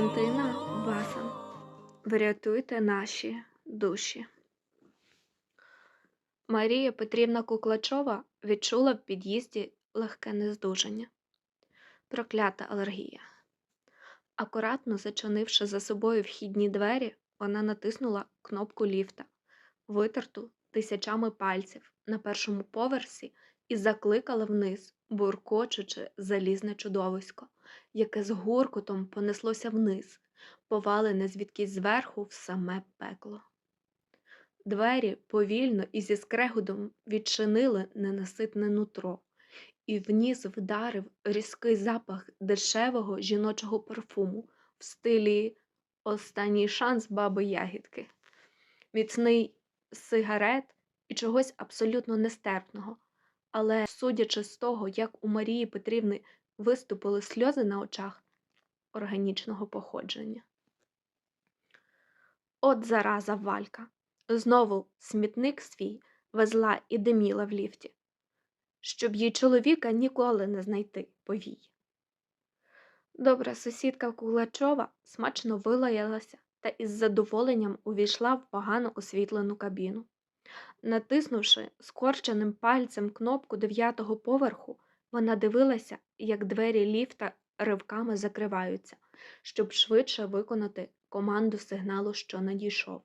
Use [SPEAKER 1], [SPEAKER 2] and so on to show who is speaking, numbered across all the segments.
[SPEAKER 1] Валентина Басан. Врятуйте наші душі. Марія Петрівна Куклачова відчула в під'їзді легке нездужання. Проклята алергія. Акуратно зачинивши за собою вхідні двері, вона натиснула кнопку ліфта, витерту тисячами пальців на першому поверсі і закликала вниз, буркочучи залізне чудовисько, яке з гуркотом понеслося вниз, повалене звідкись зверху в саме пекло. Двері повільно і зі скреготом відчинили ненаситне нутро, і в ніс вдарив різкий запах дешевого жіночого парфуму в стилі Останній шанс баби ягідки, міцний сигарет і чогось абсолютно нестерпного. Але, судячи з того, як у Марії Петрівни виступили сльози на очах органічного походження. От зараза Валька. Знову смітник свій везла і диміла в ліфті, щоб їй чоловіка ніколи не знайти повій. Добра сусідка Кулачова смачно вилаялася та із задоволенням увійшла в погано освітлену кабіну. Натиснувши скорченим пальцем кнопку дев'ятого поверху, вона дивилася, як двері ліфта ривками закриваються, щоб швидше виконати команду сигналу, що надійшов.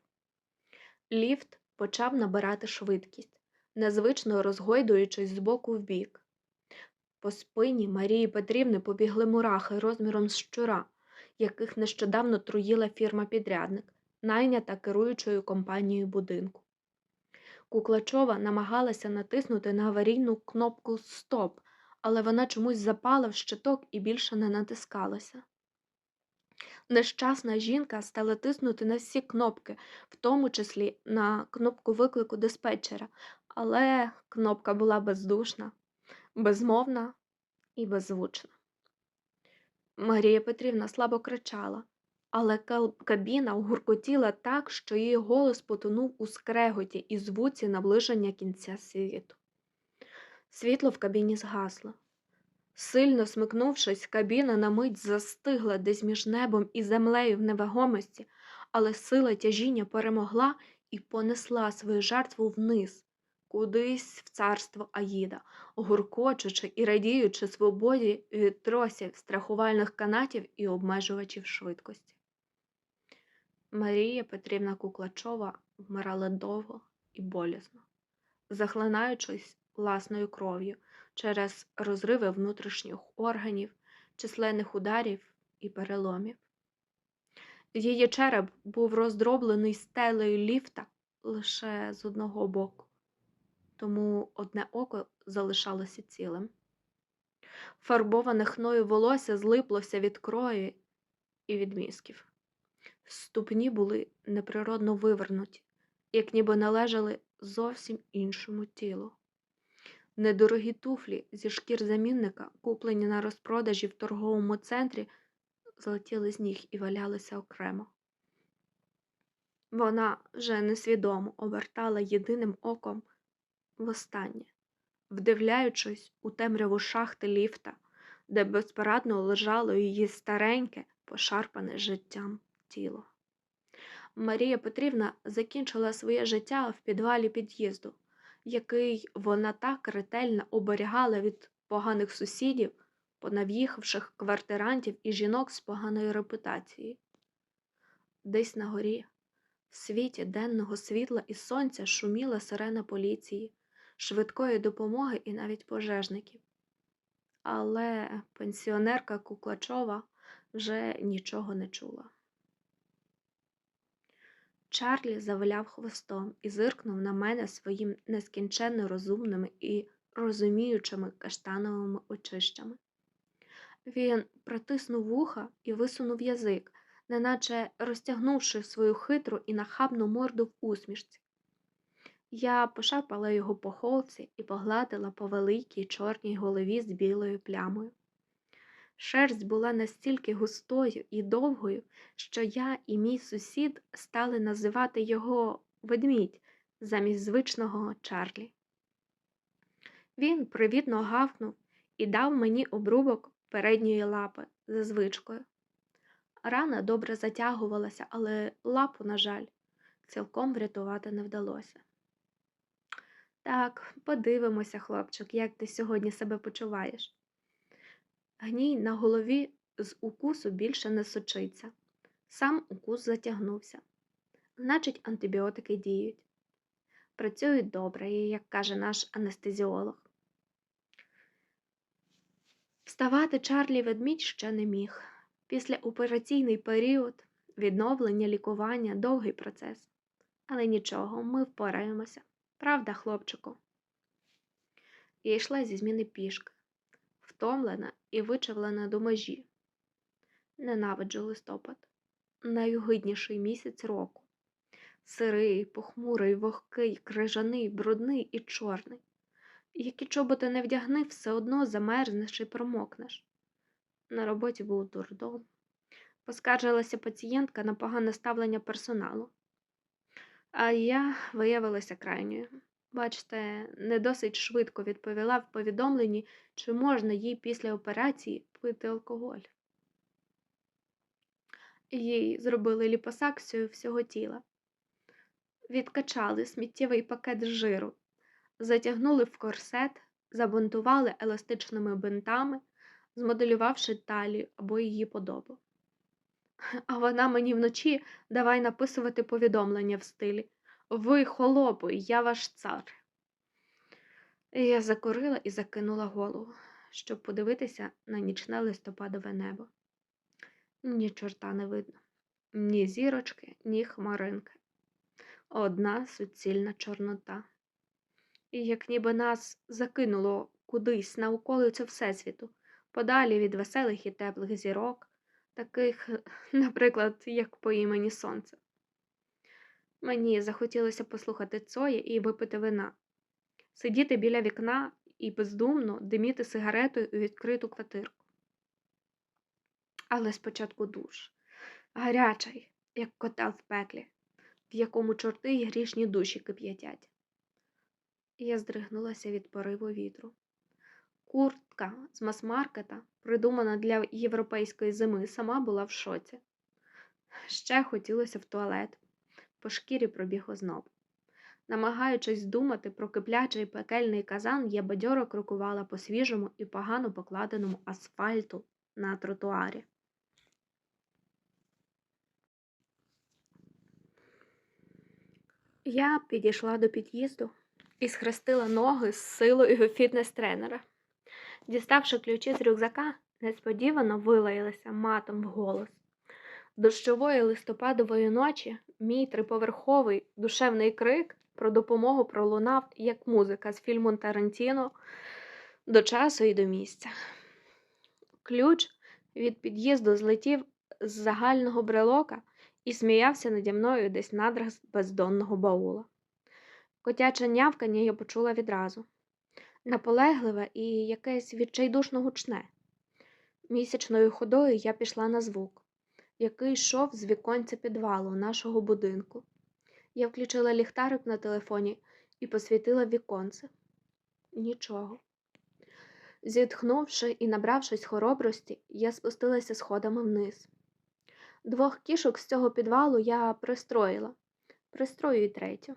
[SPEAKER 1] Ліфт почав набирати швидкість, незвично розгойдуючись з боку в бік. По спині Марії Петрівни побігли мурахи розміром з щура, яких нещодавно труїла фірма-підрядник, найнята керуючою компанією будинку. Куклачова намагалася натиснути на аварійну кнопку Стоп, але вона чомусь запала в щиток і більше не натискалася. Нещасна жінка стала тиснути на всі кнопки, в тому числі на кнопку виклику диспетчера, але кнопка була бездушна, безмовна і беззвучна. Марія Петрівна слабо кричала, але кабіна гуркотіла так, що її голос потонув у скреготі і звуці наближення кінця світу. Світло в кабіні згасло. Сильно смикнувшись, кабіна на мить застигла десь між небом і землею в невагомості, але сила тяжіння перемогла і понесла свою жертву вниз, кудись в царство Аїда, гуркочучи і радіючи свободі від тросів, страхувальних канатів і обмежувачів швидкості. Марія Петрівна Куклачова вмирала довго і болісно, захлинаючись власною кров'ю через розриви внутрішніх органів, численних ударів і переломів. Її череп був роздроблений стелею ліфта лише з одного боку, тому одне око залишалося цілим. Фарбоване хною волосся злиплося від крові і від мізків. Ступні були неприродно вивернуті, як ніби належали зовсім іншому тілу. Недорогі туфлі зі шкір замінника, куплені на розпродажі в торговому центрі, злетіли з ніг і валялися окремо. Вона вже несвідомо обертала єдиним оком востаннє, вдивляючись у темряву шахти ліфта, де безпорадно лежало її стареньке, пошарпане життям тіло. Марія Петрівна закінчила своє життя в підвалі під'їзду який вона так ретельно оберігала від поганих сусідів, понав'їхавших квартирантів і жінок з поганою репутацією. Десь на горі, в світі денного світла і сонця шуміла сирена поліції, швидкої допомоги і навіть пожежників. Але пенсіонерка Куклачова вже нічого не чула. Чарлі завиляв хвостом і зиркнув на мене своїм нескінченно розумними і розуміючими каштановими очищами. Він протиснув вуха і висунув язик, неначе розтягнувши свою хитру і нахабну морду в усмішці. Я пошарпала його по холці і погладила по великій чорній голові з білою плямою. Шерсть була настільки густою і довгою, що я і мій сусід стали називати його ведмідь замість звичного Чарлі. Він привітно гавкнув і дав мені обрубок передньої лапи за звичкою. Рана добре затягувалася, але лапу, на жаль, цілком врятувати не вдалося. Так, подивимося, хлопчик, як ти сьогодні себе почуваєш. Гній на голові з укусу більше не сочиться. Сам укус затягнувся. Значить, антибіотики діють. Працюють добре, як каже наш анестезіолог. Вставати Чарлі ведмідь ще не міг. Післяопераційний період, відновлення, лікування довгий процес. Але нічого, ми впораємося. Правда, хлопчику? Я йшла зі зміни пішки, втомлена і вичавлена до межі. Ненавиджу листопад, найогидніший місяць року. Сирий, похмурий, вогкий, крижаний, брудний і чорний. Які чоботи не вдягни, все одно замерзнеш і промокнеш. На роботі був дурдом. Поскаржилася пацієнтка на погане ставлення персоналу. А я виявилася крайньою. Бачите, не досить швидко відповіла в повідомленні, чи можна їй після операції пити алкоголь. Їй зробили ліпосакцію всього тіла. Відкачали сміттєвий пакет жиру, затягнули в корсет, забунтували еластичними бинтами, змоделювавши талію або її подобу. А вона мені вночі давай написувати повідомлення в стилі Ви, холопи, я ваш цар. Я закурила і закинула голову, щоб подивитися на нічне листопадове небо. Ні чорта не видно, ні зірочки, ні хмаринки. Одна суцільна чорнота. І як ніби нас закинуло кудись на околицю Всесвіту, подалі від веселих і теплих зірок, таких, наприклад, як по імені Сонце. Мені захотілося послухати Цоя і випити вина, сидіти біля вікна і бездумно диміти сигаретою у відкриту квартирку. Але спочатку душ, гарячий, як котел в пеклі, в якому чорти й грішні душі кип'ятять. Я здригнулася від пориву вітру. Куртка з мас-маркета, придумана для європейської зими, сама була в шоці. Ще хотілося в туалет, по шкірі пробіг озноб. Намагаючись думати про киплячий пекельний казан, я бадьоро крокувала по свіжому і погано покладеному асфальту на тротуарі. Я підійшла до під'їзду і схрестила ноги з силою фітнес-тренера. Діставши ключі з рюкзака, несподівано вилаялася матом в голос. Дощової листопадової ночі мій триповерховий душевний крик про допомогу пролунав, як музика з фільму Тарантіно до часу і до місця. Ключ від під'їзду злетів з загального брелока і сміявся наді мною десь надрах бездонного баула. Котяче нявкання я почула відразу наполегливе і якесь відчайдушно гучне. Місячною ходою я пішла на звук, який йшов з віконця підвалу нашого будинку. Я включила ліхтарик на телефоні і посвітила віконце. Нічого. Зітхнувши і набравшись хоробрості, я спустилася сходами вниз. Двох кішок з цього підвалу я пристроїла, пристрою й третю.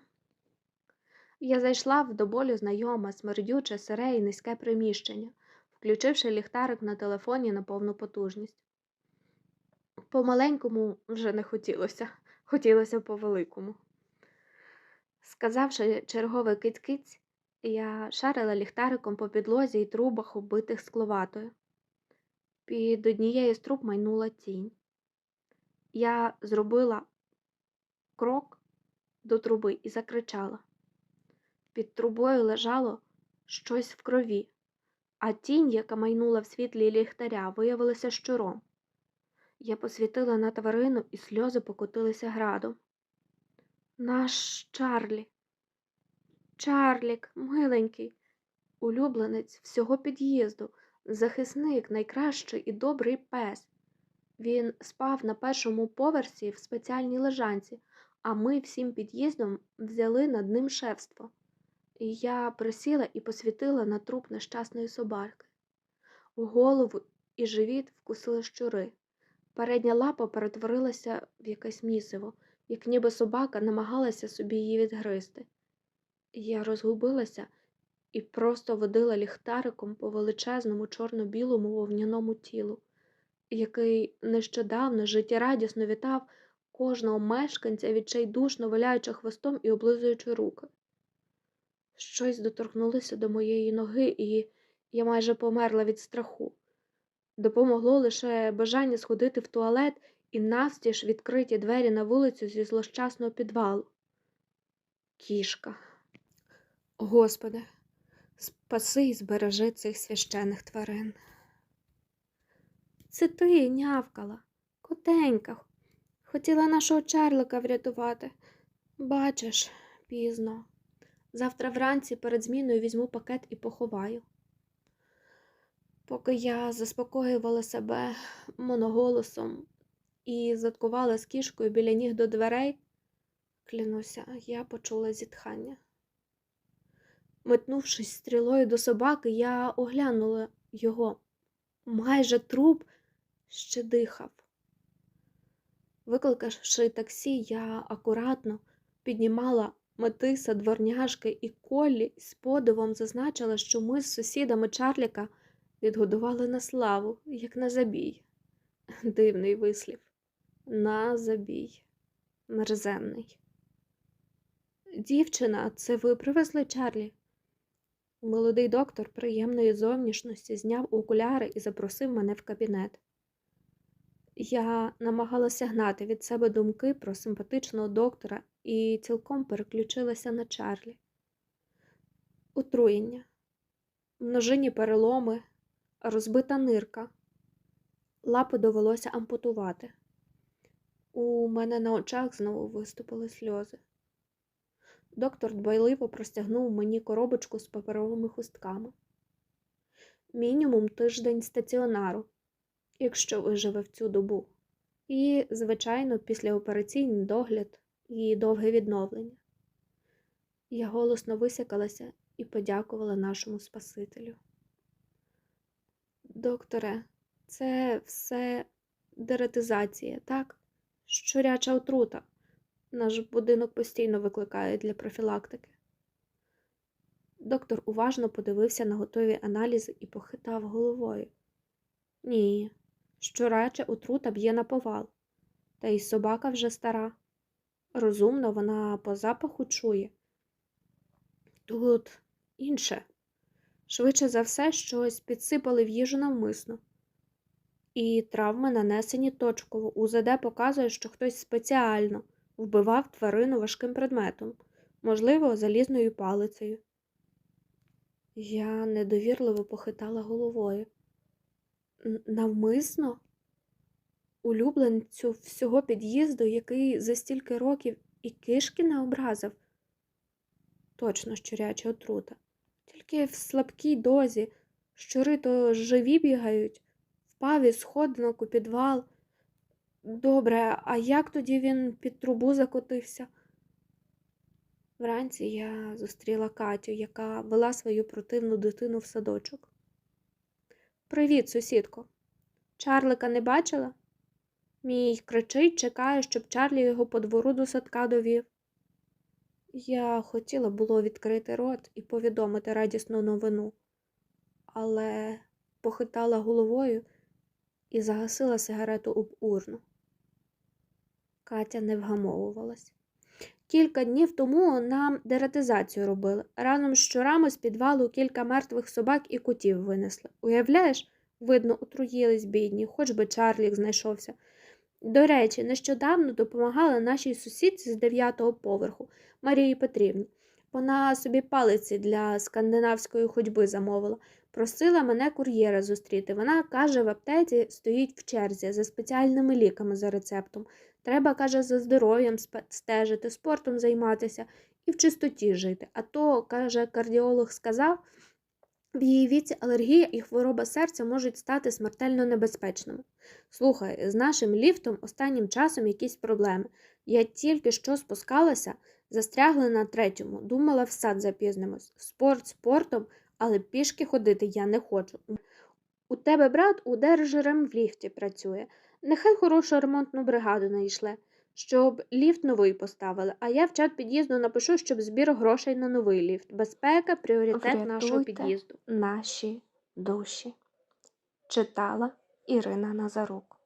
[SPEAKER 1] Я зайшла в до болю знайоме, смердюче, сире і низьке приміщення, включивши ліхтарик на телефоні на повну потужність. По-маленькому вже не хотілося, хотілося по-великому. Сказавши черговий киць-киць, я шарила ліхтариком по підлозі і трубах, убитих скловатою. Під однією з труб майнула тінь. Я зробила крок до труби і закричала. Під трубою лежало щось в крові, а тінь, яка майнула в світлі ліхтаря, виявилася щуром. Я посвітила на тварину, і сльози покотилися градом. Наш Чарлі, Чарлік, миленький, улюбленець всього під'їзду, захисник, найкращий і добрий пес. Він спав на першому поверсі в спеціальній лежанці, а ми всім під'їздом взяли над ним шефство. Я присіла і посвітила на труп нещасної собаки. Голову і живіт вкусили щури. Передня лапа перетворилася в якесь місиво, як ніби собака намагалася собі її відгризти. Я розгубилася і просто водила ліхтариком по величезному чорно-білому вовняному тілу, який нещодавно життєрадісно вітав кожного мешканця, відчайдушно виляючи хвостом і облизуючи руки. Щось доторкнулося до моєї ноги, і я майже померла від страху. Допомогло лише бажання сходити в туалет і навстіж відкриті двері на вулицю зі злощасного підвалу. Кішка. Господи, спаси і збережи цих священих тварин. Це ти нявкала, котенька. Хотіла нашого Чарлика врятувати. Бачиш, пізно. Завтра вранці перед зміною візьму пакет і поховаю. Поки я заспокоювала себе моноголосом і заткувала з кішкою біля ніг до дверей, клянуся, я почула зітхання. Метнувшись стрілою до собаки, я оглянула його. Майже труп ще дихав. Викликавши таксі, я акуратно піднімала метиса, дворняжки і колі з подивом зазначила, що ми з сусідами Чарліка відгодували на славу, як на забій. Дивний вислів. На забій. Мерзенний. Дівчина, це ви привезли Чарлі? Молодий доктор приємної зовнішності зняв окуляри і запросив мене в кабінет. Я намагалася гнати від себе думки про симпатичного доктора і цілком переключилася на Чарлі. Отруєння, множинні переломи, розбита нирка. Лапу довелося ампутувати. У мене на очах знову виступили сльози. Доктор дбайливо простягнув мені коробочку з паперовими хустками. Мінімум тиждень стаціонару, якщо виживе в цю добу. І, звичайно, післяопераційний догляд і довге відновлення. Я голосно висякалася і подякувала нашому Спасителю. Докторе, це все деретизація, так? Щуряча отрута. Наш будинок постійно викликає для профілактики. Доктор уважно подивився на готові аналізи і похитав головою. Ні, щуряча отрута б'є на повал, та й собака вже стара. Розумно, вона по запаху чує. Тут інше. Швидше за все, щось підсипали в їжу навмисно. І травми нанесені точково. УЗД показує, що хтось спеціально вбивав тварину важким предметом, можливо, залізною палицею. Я недовірливо похитала головою. Навмисно? Улюбленцю всього під'їзду, який за стільки років і кишки не образив. Точно щуряча отрута. Тільки в слабкій дозі щури то живі бігають, впав із сходинок у підвал. Добре, а як тоді він під трубу закотився? Вранці я зустріла Катю, яка вела свою противну дитину в садочок. Привіт, сусідко. Чарлика не бачила? Мій кричить, чекає, щоб Чарлі його по двору до садка довів. Я хотіла було відкрити рот і повідомити радісну новину, але похитала головою і загасила сигарету об урну. Катя не вгамовувалась. Кілька днів тому нам дератизацію робили. Разом з щурами з підвалу кілька мертвих собак і котів винесли. Уявляєш, видно, отруїлись бідні, хоч би Чарлік знайшовся. До речі, нещодавно допомагала нашій сусідці з дев'ятого поверху Марії Петрівні. Вона собі палиці для скандинавської ходьби замовила. Просила мене кур'єра зустріти. Вона каже, в аптеці стоїть в черзі за спеціальними ліками за рецептом. Треба, каже, за здоров'ям стежити, спортом займатися і в чистоті жити. А то, каже, кардіолог сказав, в її віці алергія і хвороба серця можуть стати смертельно небезпечними. Слухай, з нашим ліфтом останнім часом якісь проблеми. Я тільки що спускалася, застрягли на третьому, думала, в сад запізнимось. Спорт спортом, але пішки ходити я не хочу. У тебе брат удержерем в ліфті працює. Нехай хорошу ремонтну бригаду найшле, щоб ліфт новий поставили. А я в чат під'їзду напишу, щоб збір грошей на новий ліфт. Безпека пріоритет нашого під'їзду.
[SPEAKER 2] Наші душі. Читала Ірина Назарук.